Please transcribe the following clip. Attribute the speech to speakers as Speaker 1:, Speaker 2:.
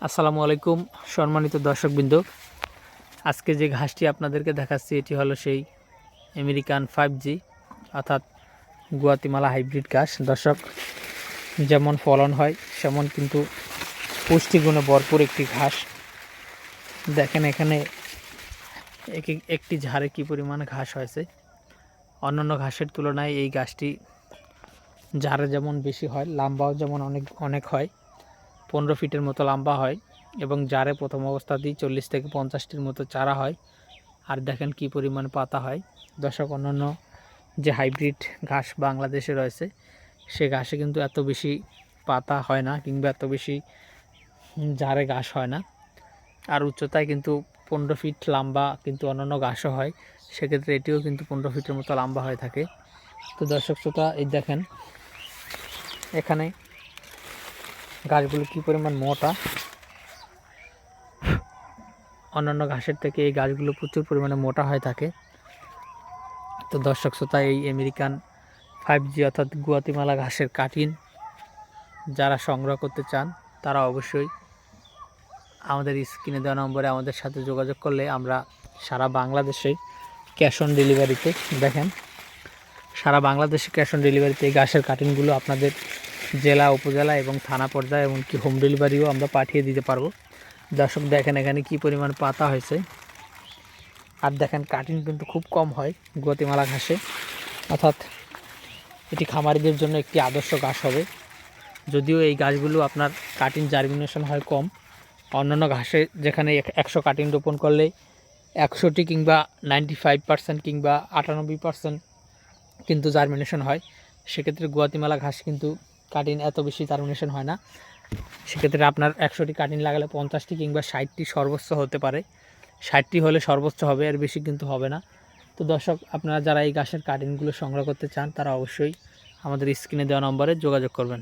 Speaker 1: আসসালামু আলাইকুম, সম্মানিত দর্শকবৃন্দ। আজকে যে ঘাসটি আপনাদেরকে দেখাচ্ছি, এটি হলো সেই আমেরিকান ফাইভ জি, অর্থাৎ গুয়াতিমালা হাইব্রিড ঘাস। দর্শক, যেমন ফলন হয়, সেমন কিন্তু পুষ্টিগুণে ভরপুর একটি ঘাস। দেখেন এখানে এক- একটি ঝাড়ে কী পরিমাণ ঘাস হয়েছে। অন্যান্য ঘাসের তুলনায় এই গাছটি ঝাড়ে যেমন বেশি হয়, লম্বাও যেমন অনেক অনেক হয়। পনেরো ফিটের মতো লম্বা হয় এবং জারে প্রথম অবস্থাতেই চল্লিশ থেকে পঞ্চাশটির মতো চারা হয়। আর দেখেন কি পরিমাণ পাতা হয়। দর্শক, অন্যান্য যে হাইব্রিড ঘাস বাংলাদেশে রয়েছে, সে ঘাসে কিন্তু এত বেশি পাতা হয় না কিংবা এত বেশি জারে ঘাস হয় না। আর উচ্চতায় কিন্তু পনেরো ফিট লম্বা কিন্তু অন্যান্য ঘাসও হয়। সেক্ষেত্রে এটিও কিন্তু পনেরো ফিটের মতো লম্বা হয়ে থাকে। তো দর্শক, শ্রোতা, এই দেখেন, এখানে গাছগুলো কী পরিমাণ মোটা? অন্যান্য ঘাসের থেকে এই গাছগুলো প্রচুর পরিমাণে মোটা হয়ে থাকে। তো দর্শক শ্রোতা, এই আমেরিকান ফাইভ জি অর্থাৎ গুয়াতিমালা ঘাসের কাটিন যারা সংগ্রহ করতে চান, তারা অবশ্যই আমাদের স্ক্রিনে দেওয়া নম্বরে আমাদের সাথে যোগাযোগ করলে আমরা সারা বাংলাদেশে ক্যাশ অন ডেলিভারিতে দেখেন, সারা বাংলাদেশে ক্যাশ অন ডেলিভারিতে এই ঘাসের কাটিংগুলো আপনাদের জেলা, উপজেলা এবং থানা পর্যায়ে এমনকি হোম ডেলিভারিও আমরা পাঠিয়ে দিতে পারব। দর্শক, দেখেন এখানে কি পরিমাণ পাতা হয়েছে। আর দেখেন কাটিং কিন্তু খুব কম হয় গুয়াতিমালা ঘাসে। অর্থাৎ এটি খামারিদের জন্য একটি আদর্শ ঘাস হবে। যদিও এই গাছগুলো আপনার কাটিং জার্মিনেশন হয় কম। অন্যান্য ঘাসে যেখানে এক- একশো কাটিং রোপণ করলে একশোটি কিংবা নাইনটি ফাইভ পার্সেন্ট কিংবা আটানব্বই পার্সেন্ট কিন্তু জার্মিনেশন হয়। সেক্ষেত্রে গুয়াতিমালা ঘাস কিন্তু কাটিং এত বেশি টার্মিনেশন হয় না। সেক্ষেত্রে আপনার একশোটি কাটিন লাগালে পঞ্চাশটি কিংবা ষাটটি সর্বোচ্চ হতে পারে। ষাটটি হলে সর্বোচ্চ হবে, এর বেশি কিন্তু হবে না। তো দর্শক, আপনারা যারা এই গাছের কাটিনগুলো সংগ্রহ করতে চান, তারা অবশ্যই আমাদের স্ক্রিনে দেওয়া নম্বরে যোগাযোগ করবেন।